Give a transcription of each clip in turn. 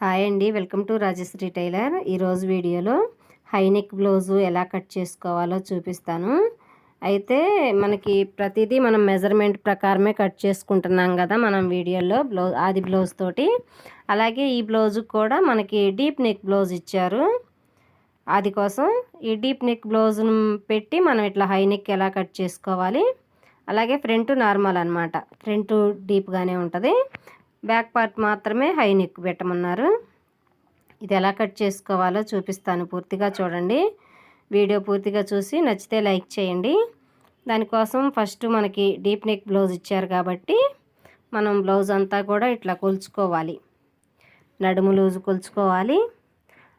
Hi అండి. Welcome to Rajashree tailor. ఈరోజు వీడియోలో హై నెక్ బ్లౌజు ఎలా కట్ చేసుకోవాలో చూపిస్తాను. అయితే మనకి ప్రతిదీ మనం మెజర్మెంట్ ప్రకారమే కట్ చేసుకుంటున్నాం కదా మనం వీడియోలో బ్లౌజ్ ఆది బ్లౌజ్ తోటి. అలాగే ఈ బ్లౌజ్ కూడా మనకి డీప్ నెక్ బ్లౌజ్ ఇచ్చారు. అది కోసం ఈ డీప్ నెక్ బ్లౌజ్ను పెట్టి మనం ఇట్లా హై నెక్ ఎలా కట్ చేసుకోవాలి. అలాగే ఫ్రంట్ నార్మల్ అనమాట ఫ్రంట్ డీప్గానే ఉంటుంది. బ్యాక్ పార్ట్ మాత్రమే హై నెక్ పెట్టమన్నారు. ఇది ఎలా కట్ చేసుకోవాలో చూపిస్తాను పూర్తిగా చూడండి. వీడియో పూర్తిగా చూసి నచ్చితే లైక్ చేయండి. దానికోసం ఫస్ట్ మనకి డీప్ నెక్ బ్లౌజ్ ఇచ్చారు కాబట్టి మనం బ్లౌజ్ అంతా కూడా ఇట్లా కొలుచుకోవాలి. నడుము లూజు కొలుచుకోవాలి.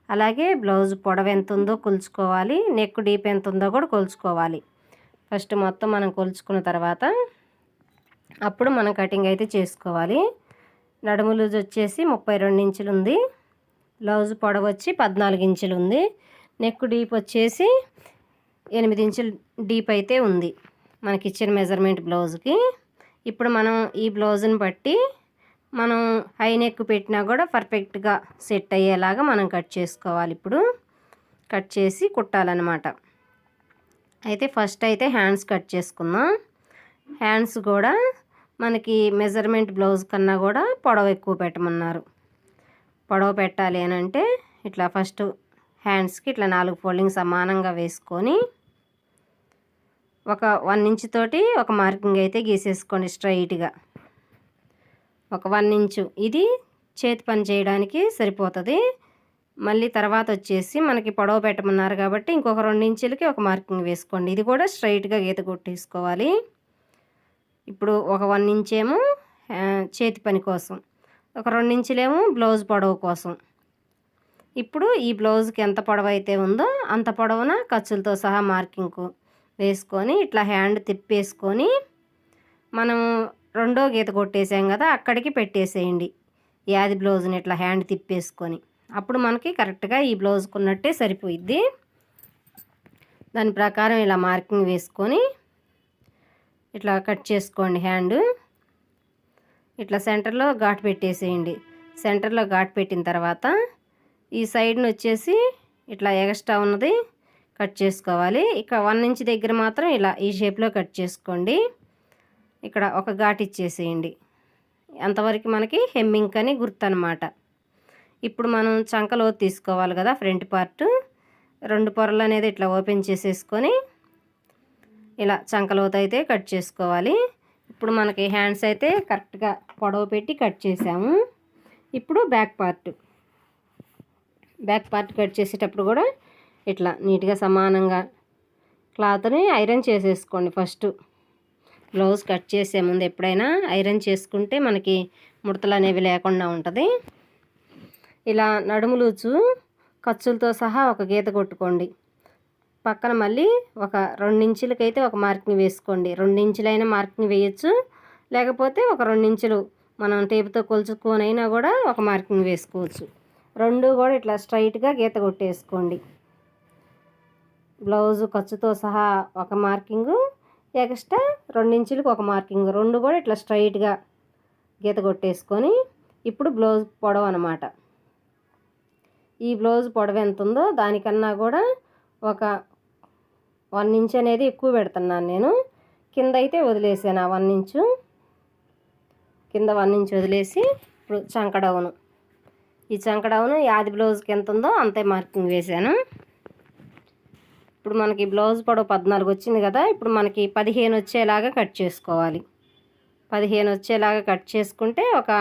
అలాగే బ్లౌజ్ పొడవ ఎంత ఉందో కొలుచుకోవాలి. నెక్ డీప్ ఎంత ఉందో కూడా కొలుచుకోవాలి. ఫస్ట్ మొత్తం మనం కొలుచుకున్న తర్వాత అప్పుడు మనం కటింగ్ అయితే చేసుకోవాలి. నడుము లూజ్ వచ్చేసి ముప్పై రెండు ఇంచులు ఉంది బ్లౌజ్ పొడవచ్చి పద్నాలుగు ఇంచులు ఉంది నెక్ డీప్ వచ్చేసి ఎనిమిది ఇంచులు డీప్ అయితే ఉంది మనకి ఇచ్చిన మెజర్మెంట్ బ్లౌజ్కి. ఇప్పుడు మనం ఈ బ్లౌజ్ని బట్టి మనం హై నెక్ పెట్టినా కూడా పర్ఫెక్ట్గా సెట్ అయ్యేలాగా మనం కట్ చేసుకోవాలి ఇప్పుడు. కట్ చేసి కుట్టాలన్నమాట. అయితే ఫస్ట్ అయితే హ్యాండ్స్ కట్ చేసుకుందాం. హ్యాండ్స్ కూడా మనకి మెజర్మెంట్ బ్లౌజ్ కన్నా కూడా పొడవ ఎక్కువ పెట్టమన్నారు. పొడవ పెట్టాలి అని అంటే ఇట్లా ఫస్ట్ హ్యాండ్స్కి ఇట్లా నాలుగు ఫోల్డింగ్ సమానంగా వేసుకొని ఒక వన్ ఇంచ్ తోటి ఒక మార్కింగ్ అయితే గీసేసుకోండి స్ట్రైట్గా. ఒక వన్ ఇంచు ఇది చేతి పని చేయడానికి సరిపోతుంది. మళ్ళీ తర్వాత వచ్చేసి మనకి పొడవ పెట్టమన్నారు కాబట్టి ఇంకొక రెండు ఇంచులకి ఒక మార్కింగ్ వేసుకోండి. ఇది కూడా స్ట్రైట్గా గీత కొట్టేసుకోవాలి. ఇప్పుడు ఒక వన్ ఇంచ్ ఏమో చేతి పని కోసం. ఒక రెండు ఇంచులేమో బ్లౌజ్ పొడవు కోసం. ఇప్పుడు ఈ బ్లౌజ్కి ఎంత పొడవు అయితే ఉందో అంత పొడవున ఖర్చులతో సహా మార్కింగ్ వేసుకొని ఇట్లా హ్యాండ్ తిప్పేసుకొని మనం రెండో గీత కొట్టేసాం కదా అక్కడికి పెట్టేసేయండి. యాది బ్లౌజ్ని ఇట్లా హ్యాండ్ తిప్పేసుకొని. అప్పుడు మనకి కరెక్ట్గా ఈ బ్లౌజ్కున్నట్టే సరిపోయిద్ది. దాని ప్రకారం ఇలా మార్కింగ్ వేసుకొని ఇట్లా కట్ చేసుకోండి హ్యాండ్. ఇట్లా సెంటర్లో ఘాటు పెట్టేసేయండి. సెంటర్లో ఘాటు పెట్టిన తర్వాత ఈ సైడ్ని వచ్చేసి ఇట్లా ఎగస్ట్రా ఉన్నది కట్ చేసుకోవాలి. ఇక్కడ వన్ ఇంచ్ దగ్గర మాత్రం ఇలా ఈ షేప్లో కట్ చేసుకోండి. ఇక్కడ ఒక ఘాట్ ఇచ్చేసేయండి. అంతవరకు మనకి హెమ్మింగ్ అని గుర్తు అనమాట ఇప్పుడు మనం చంకలో తీసుకోవాలి కదా ఫ్రంట్ పార్ట్. రెండు పొరలు అనేది ఇట్లా ఓపెన్ చేసేసుకొని ఇలా చంకలోత అయితే కట్ చేసుకోవాలి. ఇప్పుడు మనకి హ్యాండ్స్ అయితే కరెక్ట్గా పొడవ పెట్టి కట్ చేసాము. ఇప్పుడు back part. Back part cut చేసేటప్పుడు కూడా ఇట్లా నీట్గా సమానంగా క్లాత్ని ఐరన్ చేసేసుకోండి ఫస్ట్. బ్లౌజ్ కట్ చేసే ముందు ఎప్పుడైనా ఐరన్ చేసుకుంటే మనకి ముడతలు అనేవి లేకుండా ఉంటుంది. ఇలా నడుములుచు ఖర్చులతో సహా ఒక గీత కొట్టుకోండి. పక్కన మళ్ళీ ఒక రెండించులకైతే ఒక మార్కింగ్ వేసుకోండి. రెండించులైనా మార్కింగ్ వేయచ్చు. లేకపోతే ఒక రెండించులు మనం టేపుతో కొలుచుకొనైనా కూడా ఒక మార్కింగ్ వేసుకోవచ్చు. రెండు కూడా ఇట్లా స్ట్రైట్గా గీత కొట్టేసుకోండి. బ్లౌజు ఖర్చుతో సహా ఒక మార్కింగు ఎక్స్ట్రా రెండించులకు ఒక మార్కింగ్. రెండు కూడా ఇట్లా స్ట్రైట్గా గీత కొట్టేసుకొని ఇప్పుడు బ్లౌజ్ పొడవు అనమాట ఈ బ్లౌజ్ పొడవు ఎంత ఉందో దానికన్నా కూడా ఒక వన్ ఇంచ్ అనేది ఎక్కువ పెడుతున్నాను నేను. కింద అయితే వదిలేసాను ఆ వన్ ఇంచు. కింద వన్ ఇంచ్ వదిలేసి ఇప్పుడు చంకడవును ఈ చంకడవును యాది బ్లౌజ్కి ఎంత ఉందో అంతే మార్కింగ్ వేసాను. ఇప్పుడు మనకి బ్లౌజ్ పొడవు పద్నాలుగు వచ్చింది కదా ఇప్పుడు మనకి పదిహేను వచ్చేలాగా కట్ చేసుకోవాలి. పదిహేను వచ్చేలాగా కట్ చేసుకుంటే ఒక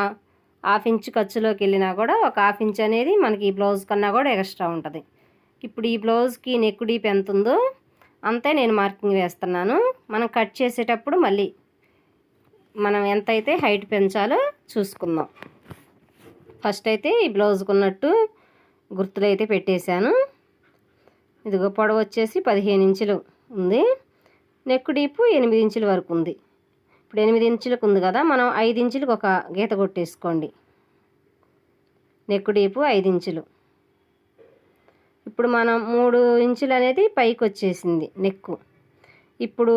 హాఫ్ ఇంచ్ ఖర్చులోకి వెళ్ళినా కూడా ఒక హాఫ్ ఇంచ్ అనేది మనకి ఈ బ్లౌజ్ కన్నా కూడా ఎక్స్ట్రా ఉంటుంది. ఇప్పుడు ఈ బ్లౌజ్కి నెక్ డీప్ ఎంత ఉందో అంతే నేను మార్కింగ్ వేస్తున్నాను. మనం కట్ చేసేటప్పుడు మళ్ళీ మనం ఎంతైతే హైట్ పెంచాలో చూసుకుందాం. ఫస్ట్ అయితే ఈ బ్లౌజ్కి ఉన్నట్టు గుర్తులు అయితే పెట్టేశాను. ఇదిగో పొడవు వచ్చేసి పదిహేను ఇంచులు ఉంది. నెక్ డీపు ఎనిమిది ఇంచుల వరకు ఉంది. ఇప్పుడు ఎనిమిది ఇంచులకు ఉంది కదా మనం ఐదు ఇంచులకు ఒక గీత కొట్టేసుకోండి. నెక్ డీపు ఐదు ఇంచులు. ఇప్పుడు మనం మూడు ఇంచులు అనేది పైకి వచ్చేసింది నెక్కు. ఇప్పుడు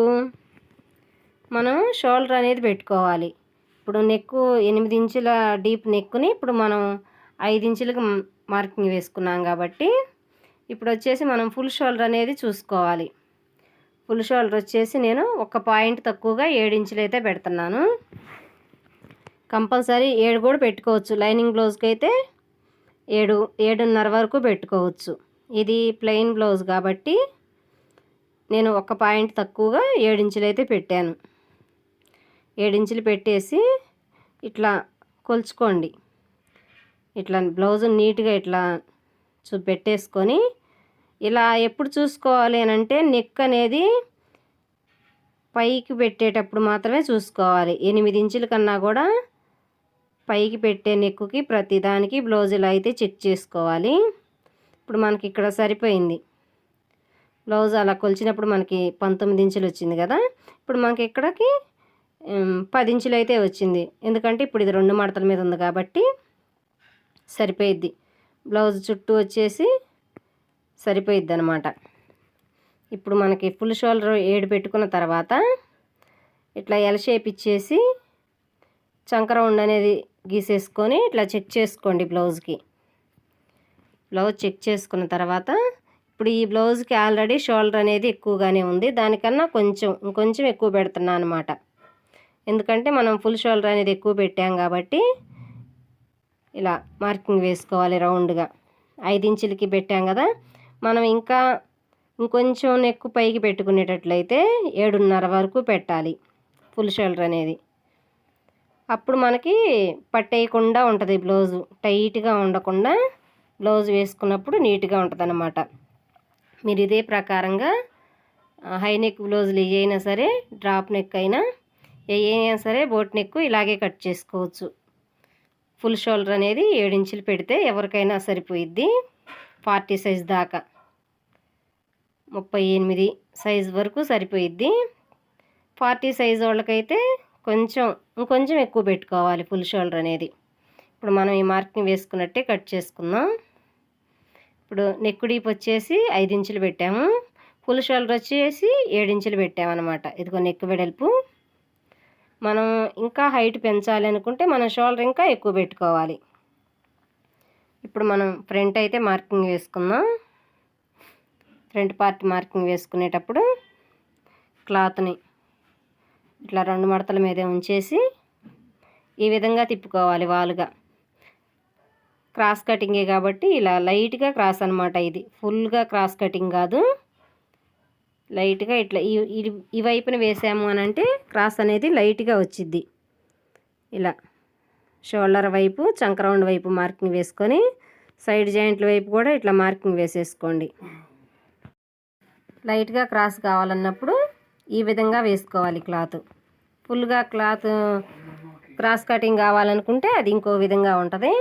మనం షోల్డర్ అనేది పెట్టుకోవాలి. ఇప్పుడు నెక్కు ఎనిమిది ఇంచుల డీప్ నెక్కుని ఇప్పుడు మనం ఐదు ఇంచులకు మార్కింగ్ వేసుకున్నాం కాబట్టి ఇప్పుడు వచ్చేసి మనం ఫుల్ షోల్డర్ అనేది చూసుకోవాలి. ఫుల్ షోల్డర్ వచ్చేసి నేను ఒక పాయింట్ తక్కువగా ఏడు ఇంచులు అయితే పెడుతున్నాను. కంపల్సరీ ఏడు కూడా పెట్టుకోవచ్చు. లైనింగ్ బ్లౌజ్కి అయితే ఏడు ఏడున్నర వరకు పెట్టుకోవచ్చు. ఇది ప్లెయిన్ బ్లౌజ్ కాబట్టి నేను ఒక పాయింట్ తక్కువగా ఏడించులు అయితే పెట్టాను. ఏడించులు పెట్టేసి ఇట్లా కొలుచుకోండి. ఇట్లా బ్లౌజ్ నీట్గా ఇట్లా చూ పెట్టేసుకొని ఇలా ఎప్పుడు చూసుకోవాలి అని అంటే నెక్ అనేది పైకి పెట్టేటప్పుడు మాత్రమే చూసుకోవాలి. ఎనిమిది ఇంచుల కన్నా కూడా పైకి పెట్టే నెక్కుకి ప్రతిదానికి బ్లౌజ్ ఇలా అయితే చెక్ చేసుకోవాలి. ఇప్పుడు మనకి ఇక్కడ సరిపోయింది. బ్లౌజ్ అలా కొలిచినప్పుడు మనకి పంతొమ్మిది ఇంచులు వచ్చింది కదా? ఇప్పుడు మనకి ఇక్కడికి పది ఇంచులు అయితే వచ్చింది. ఎందుకంటే ఇప్పుడు ఇది రెండు మడతల మీద ఉంది కాబట్టి సరిపోయిద్ది. బ్లౌజ్ చుట్టూ వచ్చేసి సరిపోయిద్ది అనమాట ఇప్పుడు మనకి ఫుల్ షోల్డర్ ఏడు పెట్టుకున్న తర్వాత ఇట్లా ఎల్ షేప్ ఇచ్చేసి చంకరౌండ్ అనేది గీసేసుకొని ఇట్లా చెక్ చేసుకోండి బ్లౌజ్కి. బ్లౌజ్ చెక్ చేసుకున్న తర్వాత ఇప్పుడు ఈ బ్లౌజ్కి ఆల్రెడీ షోల్డర్ అనేది ఎక్కువగానే ఉంది. దానికన్నా కొంచెం ఇంకొంచెం ఎక్కువ పెడుతున్నా అనమాట ఎందుకంటే మనం ఫుల్ షోల్డర్ అనేది ఎక్కువ పెట్టాం కాబట్టి ఇలా మార్కింగ్ వేసుకోవాలి రౌండ్గా. ఐదు ఇంచులకి పెట్టాం కదా మనం ఇంకా ఇంకొంచెం ఎక్కువ పైకి పెట్టుకునేటట్లయితే ఏడున్నర వరకు పెట్టాలి ఫుల్ షోల్డర్ అనేది. అప్పుడు మనకి పట్టేయకుండా ఉంటుంది బ్లౌజు టైట్గా ఉండకుండా బ్లౌజ్ వేసుకున్నప్పుడు నీట్గా ఉంటుంది అన్నమాట మీరు ఇదే ప్రకారంగా హై నెక్ బ్లౌజులు అయినా సరే డ్రాప్ నెక్ అయినా అయినా సరే బోట్ నెక్ ఇలాగే కట్ చేసుకోవచ్చు. ఫుల్ షోల్డర్ అనేది ఏడించులు పెడితే ఎవరికైనా సరిపోయిద్ది ఫార్టీ సైజ్ దాకా. ముప్పై ఎనిమిది సైజ్ వరకు సరిపోయిద్ది. ఫార్టీ సైజ్ వాళ్ళకైతే కొంచెం ఇంకొంచెం ఎక్కువ పెట్టుకోవాలి ఫుల్ షోల్డర్ అనేది. ఇప్పుడు మనం ఈ మార్కింగ్ వేసుకున్నట్టే కట్ చేసుకుందాం. ఇప్పుడు నెక్ డీప్ వచ్చేసి ఐదు ఇంచులు పెట్టాము. ఫుల్ షోల్డర్ వచ్చేసి ఏడించులు పెట్టామన్నమాట. ఇదిగో నెక్ వెడల్పు. మనం ఇంకా హైట్ పెంచాలి అనుకుంటే మన షోల్డర్ ఇంకా ఎక్కువ పెట్టుకోవాలి. ఇప్పుడు మనం ఫ్రంట్ అయితే మార్కింగ్ వేసుకుందాం. ఫ్రంట్ పార్ట్ మార్కింగ్ వేసుకునేటప్పుడు క్లాత్ని ఇట్లా రెండు మడతల మీద ఉంచేసి ఈ విధంగా తిప్పుకోవాలి వాలుగా. క్రాస్ కటింగే కాబట్టి ఇలా లైట్గా క్రాస్ అనమాట ఇది. ఫుల్గా క్రాస్ కటింగ్ కాదు. లైట్గా ఇట్లా ఈ ఈ వైపున వేసాము అని అంటే క్రాస్ అనేది లైట్గా వచ్చిద్ది. ఇలా షోల్డర్ వైపు చంకరౌండ్ వైపు మార్కింగ్ వేసుకొని సైడ్ జాయింట్ల వైపు కూడా ఇట్లా మార్కింగ్ వేసేసుకోండి. లైట్గా క్రాస్ కావాలన్నప్పుడు ఈ విధంగా వేసుకోవాలి క్లాత్. ఫుల్గా క్లాత్ క్రాస్ కటింగ్ కావాలనుకుంటే అది ఇంకో విధంగా ఉంటుంది.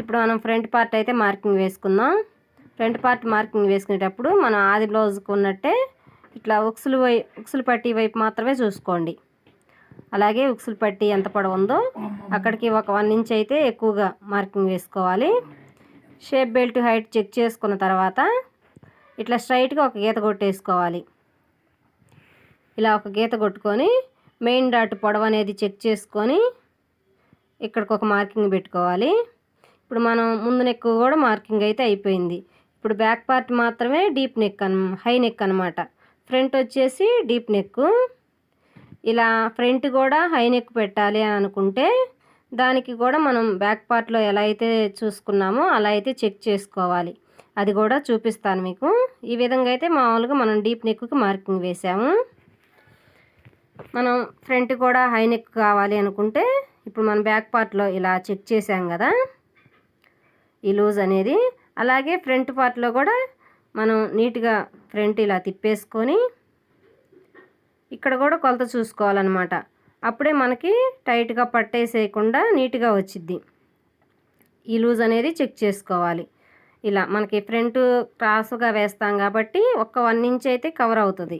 ఇప్పుడు మనం ఫ్రంట్ పార్ట్ అయితే మార్కింగ్ వేసుకుందాం. ఫ్రంట్ పార్ట్ మార్కింగ్ వేసుకునేటప్పుడు మనం ఆది బ్లౌజ్కి ఉన్నట్టే ఇట్లా ఉక్సులు వై ఉక్సులు పట్టి వైపు మాత్రమే చూసుకోండి. అలాగే ఉక్సులు పట్టి ఎంత పొడవు ఉందో అక్కడికి ఒక వన్ ఇంచ్ అయితే ఎక్కువగా మార్కింగ్ వేసుకోవాలి. షేప్ బెల్ట్ హైట్ చెక్ చేసుకున్న తర్వాత ఇట్లా స్ట్రైట్గా ఒక గీత కొట్టేసుకోవాలి. ఇలా ఒక గీత కొట్టుకొని మెయిన్ డాట్ పొడవు అనేది చెక్ చేసుకొని ఇక్కడికి ఒక మార్కింగ్ పెట్టుకోవాలి. ఇప్పుడు మనం ముందు నెక్ కూడా మార్కింగ్ అయితే అయిపోయింది. ఇప్పుడు బ్యాక్ పార్ట్ మాత్రమే డీప్ నెక్ అన్ హై నెక్ అనమాట ఫ్రంట్ వచ్చేసి డీప్ నెక్ ఇలా ఫ్రంట్ కూడా హై నెక్ పెట్టాలి అని అనుకుంటే దానికి కూడా మనం బ్యాక్ పార్ట్లో ఎలా అయితే చూసుకున్నామో అలా అయితే చెక్ చేసుకోవాలి. అది కూడా చూపిస్తాను మీకు. ఈ విధంగా అయితే మామూలుగా మనం డీప్ నెక్కి మార్కింగ్ వేసాము. మనం ఫ్రంట్ కూడా హై నెక్ కావాలి అనుకుంటే ఇప్పుడు మనం బ్యాక్ పార్ట్లో ఇలా చెక్ చేసాం కదా. ఈ లూజ్ అనేది. అలాగే ఫ్రంట్ పార్ట్లో కూడా మనం నీట్గా ఫ్రంట్ ఇలా తిప్పేసుకొని ఇక్కడ కూడా కొలత చూసుకోవాలన్నమాట. అప్పుడే మనకి టైట్గా పట్టేసేయకుండా నీట్గా వచ్చిద్ది. ఈ లూజ్ అనేది చెక్ చేసుకోవాలి. ఇలా మనకి ఫ్రంట్ క్రాస్గా వేస్తాం కాబట్టి ఒక్క వన్ ఇంచ్ అయితే కవర్ అవుతుంది.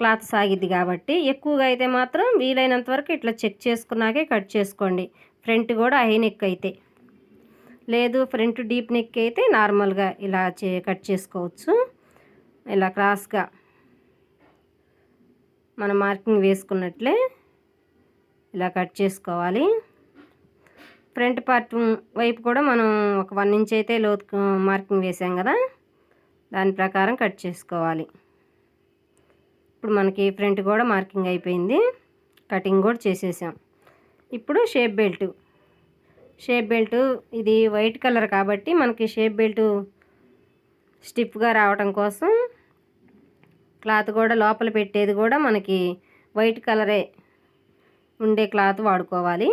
క్లాత్ సాగిద్ది కాబట్టి ఎక్కువగా అయితే మాత్రం వీలైనంత వరకు ఇట్లా చెక్ చేసుకున్నాకే కట్ చేసుకోండి. ఫ్రంట్ కూడా హైనెక్ అయితే. లేదు ఫ్రంట్ డీప్ నెక్ అయితే నార్మల్గా ఇలా చే కట్ చేసుకోవచ్చు. ఇలా క్రాస్గా మనం మార్కింగ్ వేసుకున్నట్లే ఇలా కట్ చేసుకోవాలి. ఫ్రంట్ పార్ట్ వైపు కూడా మనం ఒక వన్ ఇంచ్ అయితే లోతు మార్కింగ్ వేసాం కదా దాని ప్రకారం కట్ చేసుకోవాలి. ఇప్పుడు మనకి ఫ్రంట్ కూడా మార్కింగ్ అయిపోయింది. కటింగ్ కూడా చేసేసాం. ఇప్పుడు షేప్ బెల్ట్. షేప్ బెల్ట్ ఇది వైట్ కలర్ కాబట్టి మనకి షేప్ బెల్ట్ స్టిప్గా రావటం కోసం క్లాత్ కూడా లోపల పెట్టేది కూడా మనకి వైట్ కలరే ఉండే క్లాత్ వాడుకోవాలి.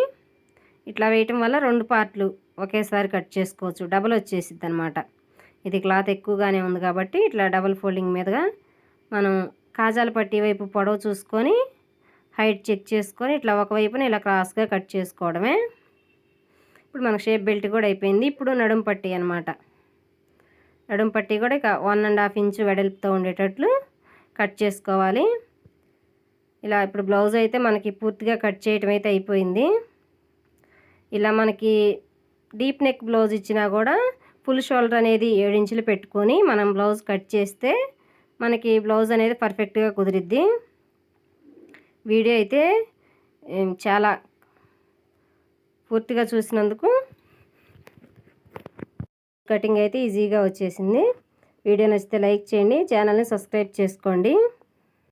ఇట్లా వేయటం వల్ల రెండు పార్ట్లు ఒకేసారి కట్ చేసుకోవచ్చు. డబల్ వచ్చేసిద్ది అనమాట ఇది క్లాత్ ఎక్కువగానే ఉంది కాబట్టి ఇట్లా డబల్ ఫోల్డింగ్ మీదుగా మనం కాజాల పట్టి వైపు పొడవు చూసుకొని హైట్ చెక్ చేసుకొని ఇట్లా ఒకవైపున ఇలా క్రాస్గా కట్ చేసుకోవడమే. ఇప్పుడు మనకు షేప్ బెల్ట్ కూడా అయిపోయింది. ఇప్పుడు నడుం పట్టి అనమాట నడుం పట్టి కూడా ఇక వన్ అండ్ హాఫ్ ఇంచ్ వెడల్పుతో ఉండేటట్లు కట్ చేసుకోవాలి. ఇలా ఇప్పుడు బ్లౌజ్ అయితే మనకి పూర్తిగా కట్ చేయటం అయితే అయిపోయింది. ఇలా మనకి డీప్ నెక్ బ్లౌజ్ ఇచ్చినా కూడా ఫుల్ షోల్డర్ అనేది ఏడించులు పెట్టుకొని మనం బ్లౌజ్ కట్ చేస్తే మనకి బ్లౌజ్ అనేది పర్ఫెక్ట్గా కుదిరిద్ది. వీడియో అయితే చాలా పూర్తిగా చూసినందుకు కటింగ్ అయితే ఈజీగా వచ్చేసింది. వీడియో నచ్చితే లైక్ చేయండి ఛానల్ని సబ్స్క్రైబ్ చేసుకోండి.